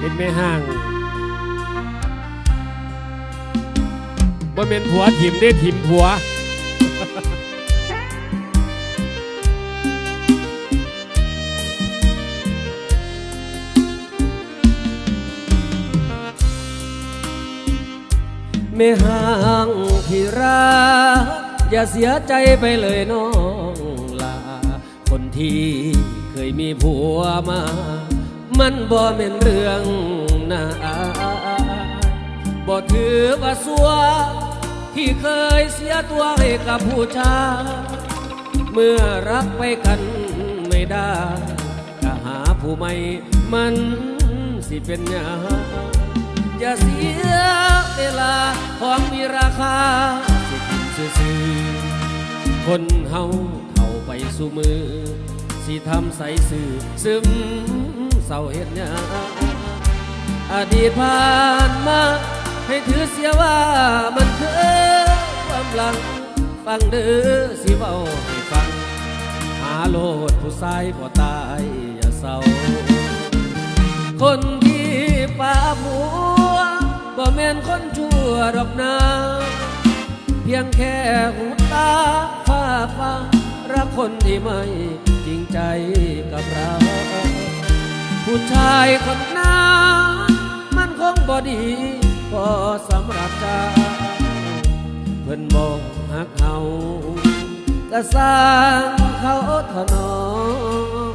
เป็นแม่ห้างบ่เป็นผัวถิมได้ถิมผัวไม่ห่างที่รักอย่าเสียใจไปเลยน้องลา คนที่เคยมีผัวมา มันบ่เป็นเรื่องน่าอายบ่ถือว่าสัวที่เคยเสียตัวให้กับผู้ชายเมื่อรักไปกันไม่ได้ก็หาผู้ใหม่มันสิเป็นหยังอย่าเสียเวลาของมีราคาสิกินซื้อๆคนเฮาเข้าไปสู่มือ สิทำใสสื่อซึมเศร้าเห็นยาอดีตผ่านมาให้ถือเสียว่ามันคือความหลัง ฟังเด้อสิเว้าให้ฟัง หาโลดผู้ชายบ่ตายอย่าเศร้า คนที่ป่าผัวบ่แม่นคนชั่วดอกนาเพียงแค่หูตาฟ้าฟ้ารักคนที่ไม่ ใจกับเรา ผู้ชายคนนั้นมันคงบ่ดีพอสำหรับเจ้าเพิ่นบอกหักเฮาก็สร้างเขาถนอม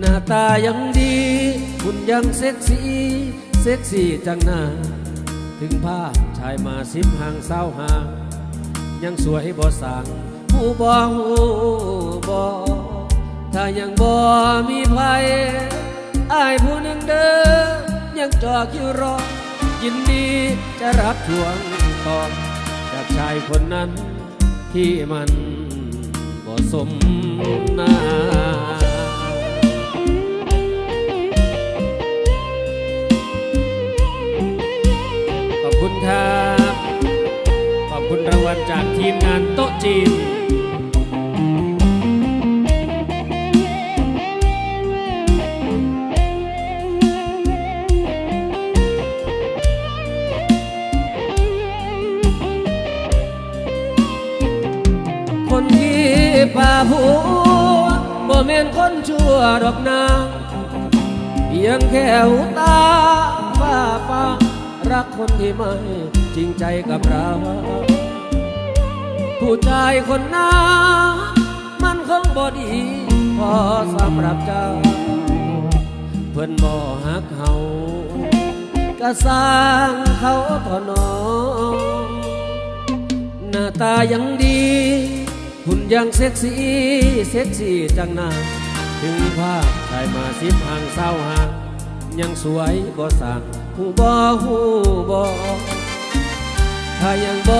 หน้าตายังดีหุ่นยังเซ็กซี่ เซ็กซี่จังหน้า ถึงภาพชายมาสิบห่างเศร้าห่างยังสวยบ่สางผู้บ่หูบ่ ถ้ายังบ่มีภัยอายผู้หนึ่งเด้อยังจอคิวรอ ยินดีจะรับช่วงต่อจากชายคนนั้นที่มันบ่สมหน้าขอบคุณครับ ขอบคุณรางวัลจากทีมงานโต๊ะจีน คนที่ป่าผัวบ่แม่นคนชั่วดอกนาเพียงแค่หูตาฟ้าฟ้ารักคนที่ไม่จริงใจกับเรา ผู้ชายคนนั้นมันคงบ่ดีพอสำหรับเจ้า เพิ่นบ่ฮักเฮาก็สร้างเขาถอนอมหน้าตายังดี หุ่นยังเซ็กซี่เซ็กซี่จังนาถึงภาพชายมาสิบห่างเศร้าห่างยังสวยบ่สั่งหูบ่หูบ่ถ้ายังบ่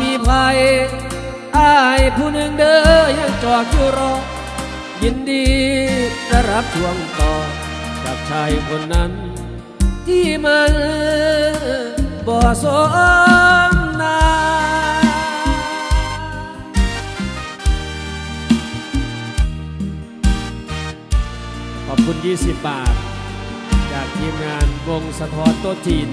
มีภัยอายผู้หนึ่งเด้อยังจอดอยู่รอ ยินดีจะรับช่วงต่อจากชายคนนั้น ที่มันบ่สมน ขอบคุณ 20 บาท จากทีมงานวงสะท้อนโต๊ะจีน